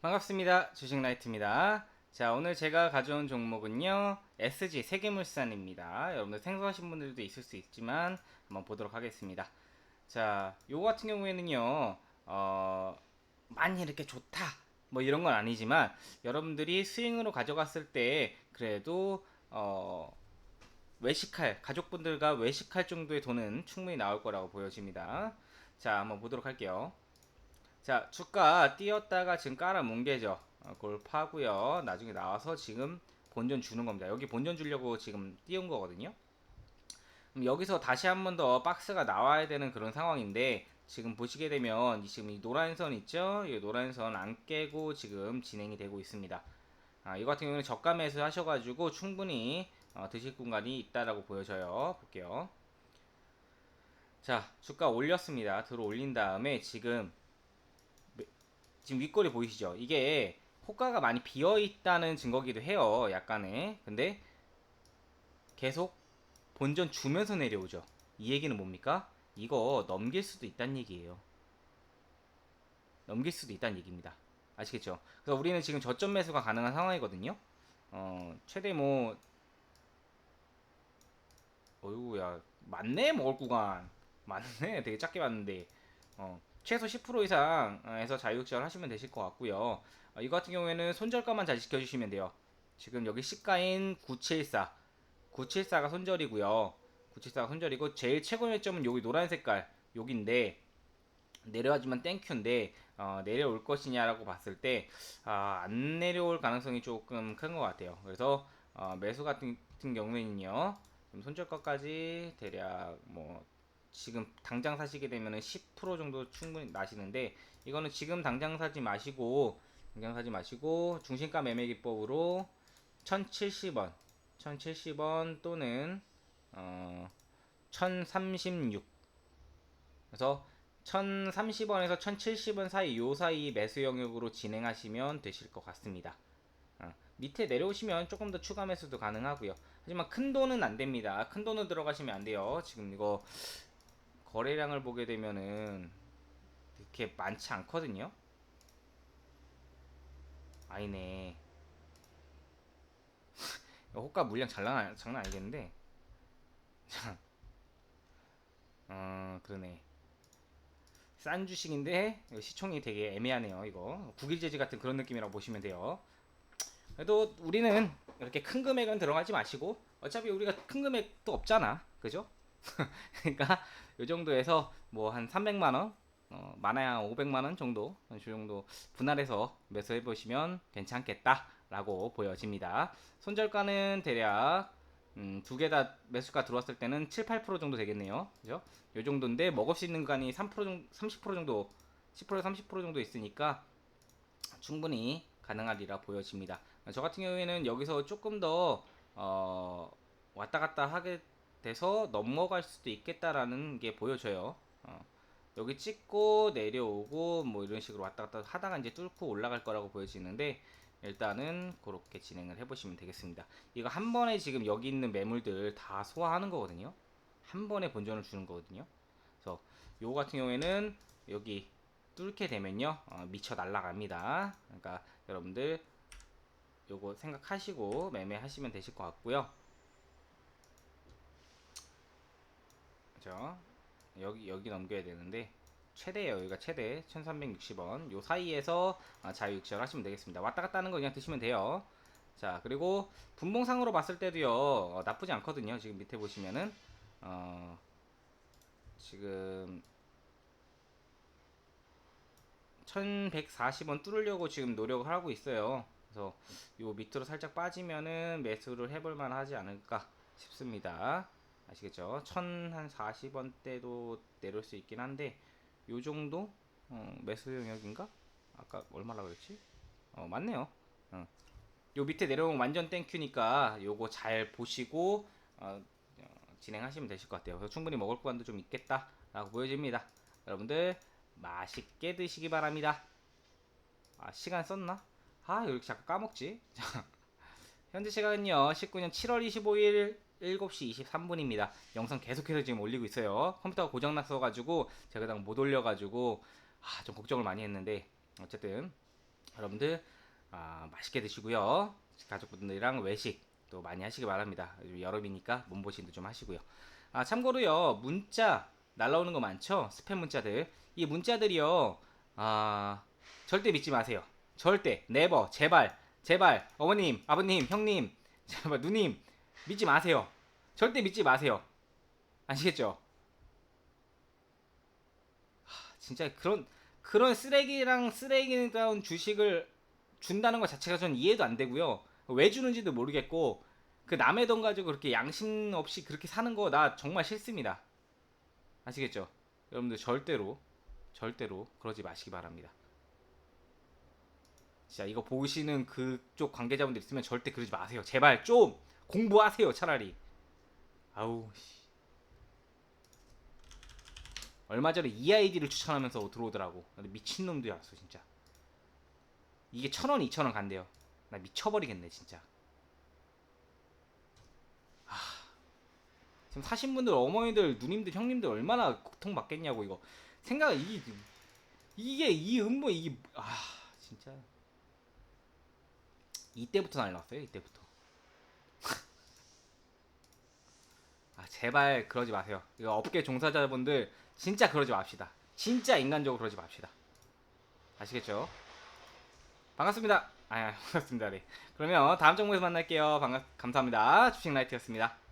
반갑습니다. 주식라이트입니다. 자, 오늘 제가 가져온 종목은요, SG 세계물산입니다. 여러분들 생소하신 분들도 있을 수 있지만, 한번 보도록 하겠습니다. 자, 요거 같은 경우에는요, 어, 많이 이렇게 좋다, 뭐 이런 건 아니지만, 여러분들이 스윙으로 가져갔을 때, 그래도, 어, 외식할, 가족분들과 외식할 정도의 돈은 충분히 나올 거라고 보여집니다. 자, 한번 보도록 할게요. 자, 주가 띄었다가 지금 깔아 뭉개죠. 어, 그걸 파고요. 나중에 나와서 지금 본전 주는 겁니다. 여기 본전 주려고 지금 띄운 거거든요. 여기서 다시 한 번 더 박스가 나와야 되는 그런 상황인데 지금 보시게 되면 이 지금 이 노란 선 있죠? 이 노란 선 안 깨고 지금 진행이 되고 있습니다. 아, 이거 같은 경우는 저가 매수 하셔가지고 충분히 어, 드실 공간이 있다라고 보여져요. 볼게요. 자, 주가 올렸습니다. 들어 올린 다음에 지금 지금 윗골이 보이시죠? 이게 호가가 많이 비어 있다는 증거기도 해요. 약간의. 근데 계속 본전 주면서 내려오죠. 이 얘기는 뭡니까? 이거 넘길 수도 있다는 얘기예요. 넘길 수도 있다는 얘기입니다. 아시겠죠? 그래서 우리는 지금 저점 매수가 가능한 상황이거든요. 어, 최대 뭐 어이구야 맞네 먹을 구간 맞네 되게 작게 봤는데 어, 최소 10% 이상에서 자유육지를 하시면 되실 것 같고요. 어, 이거 같은 경우에는 손절가만 잘 지켜주시면 돼요. 지금 여기 시가인 974 974가 손절이고요. 974가 손절이고 제일 최고 매점은 여기 노란 색깔 여기인데 내려와주면 땡큐인데 어, 내려올 것이냐라고 봤을 때 아, 안 내려올 가능성이 조금 큰 것 같아요. 그래서 어, 매수 같은, 같은 경우에는요 좀 손절가까지 대략 뭐 지금 당장 사시게 되면은 10% 정도 충분히 나시는데 이거는 지금 당장 사지 마시고 당장 사지 마시고 중심가 매매 기법으로 1070원 1070원 또는 어 1036 그래서 1030원에서 1070원 사이 요 사이 매수 영역으로 진행하시면 되실 것 같습니다. 어, 밑에 내려오시면 조금 더 추가 매수도 가능하고요. 하지만 큰 돈은 안 됩니다. 큰 돈은 들어가시면 안 돼요. 지금 이거 거래량을 보게 되면은 이렇게 많지 않거든요. 아니네. 호가 물량 장난, 장난 아니겠는데. 어, 그러네. 싼 주식인데 시총이 되게 애매하네요. 이거 국일제지 같은 그런 느낌이라고 보시면 돼요. 그래도 우리는 이렇게 큰 금액은 들어가지 마시고 어차피 우리가 큰 금액도 없잖아. 그죠? 그러니까 이 정도에서 뭐 한 300만 원, 어, 많아야 500만 원 정도, 이 정도 분할해서 매수해 보시면 괜찮겠다라고 보여집니다. 손절가는 대략 음, 두 개 다 매수가 들어왔을 때는 7, 8% 정도 되겠네요. 그죠? 요 정도인데 수 있는 간이 3% 정도, 30% 정도, 10% 30% 정도 있으니까 충분히 가능하리라 보여집니다. 저 같은 경우에는 여기서 조금 더 어, 왔다 갔다 하게 돼서 넘어갈 수도 있겠다라는 게 보여져요. 어, 여기 찍고 내려오고 뭐 이런 식으로 왔다 갔다 하다가 이제 뚫고 올라갈 거라고 보여지는데 일단은 그렇게 진행을 해보시면 되겠습니다. 이거 한 번에 지금 여기 있는 매물들 다 소화하는 거거든요. 한 번에 본전을 주는 거거든요. 그래서 요거 같은 경우에는 여기 뚫게 되면요 어, 미쳐 날라갑니다. 그러니까 여러분들 요거 생각하시고 매매하시면 되실 것 같고요. 그죠? 여기 여기 넘겨야 되는데 최대예요. 여기가 최대 1360원. 요 사이에서 아, 자유육지를 하시면 되겠습니다. 왔다 갔다 하는 거 그냥 드시면 돼요. 자, 그리고 분봉상으로 봤을 때도요. 어, 나쁘지 않거든요. 지금 밑에 보시면은 어 지금 1140원 뚫으려고 지금 노력을 하고 있어요. 그래서 요 밑으로 살짝 빠지면은 매수를 해볼 만 하지 않을까 싶습니다. 아시겠죠? 1040원대도 내릴 수 있긴 한데 요 정도 어, 매수 영역인가? 아까 얼마라 그랬지? 어, 맞네요. 어. 요 밑에 내려오면 완전 땡큐니까 요거 잘 보시고 어, 어, 진행하시면 되실 것 같아요. 그래서 충분히 먹을 구간도 좀 있겠다라고 보여집니다. 여러분들 맛있게 드시기 바랍니다. 아 시간 썼나? 아 이렇게 자꾸 까먹지? 자, 현재 시간은요 19년 7월 25일 7시 23분입니다. 영상 계속해서 지금 올리고 있어요. 컴퓨터가 고장났어 가지고 제가 그냥 못 올려 가지고 아, 좀 걱정을 많이 했는데 어쨌든 여러분들 아, 맛있게 드시고요. 가족분들이랑 외식 또 많이 하시기 바랍니다. 여름이니까 몸보신도 좀 하시고요. 아, 참고로요. 문자 날라오는 거 많죠? 스팸 문자들. 이 문자들이요. 아, 절대 믿지 마세요. 절대. 네버. 제발. 제발. 어머님, 아버님, 형님, 제발 누님 믿지 마세요. 절대 믿지 마세요. 아시겠죠? 하, 진짜 그런 그런 쓰레기랑 쓰레기다운 주식을 준다는 것 자체가 전 이해도 안 되고요. 왜 주는지도 모르겠고 그 남의 돈 가지고 그렇게 양심 없이 그렇게 사는 거 나 정말 싫습니다. 아시겠죠? 여러분들 절대로 절대로 그러지 마시기 바랍니다. 진짜 이거 보시는 그쪽 관계자분들 있으면 절대 그러지 마세요. 제발 좀 공부하세요. 차라리. 아우 씨. 얼마 전에 이 아이디를 추천하면서 들어오더라고. 근데 미친 놈들이 왔어 진짜. 이게 천 원, 이천 원 간대요. 나 미쳐버리겠네 진짜. 아, 지금 사신 분들 어머니들, 누님들, 형님들 얼마나 고통 받겠냐고 이거. 생각 이 이게 이 음모 이게 아 진짜 이때부터 날랐어요 이때부터. 아 제발 그러지 마세요. 이거 업계 종사자분들 진짜 그러지 맙시다. 진짜 인간적으로 그러지 맙시다. 아시겠죠? 반갑습니다. 아 반갑습니다. 네. 그러면 다음 정보에서 만날게요. 반갑 감사합니다. 주식라이트였습니다.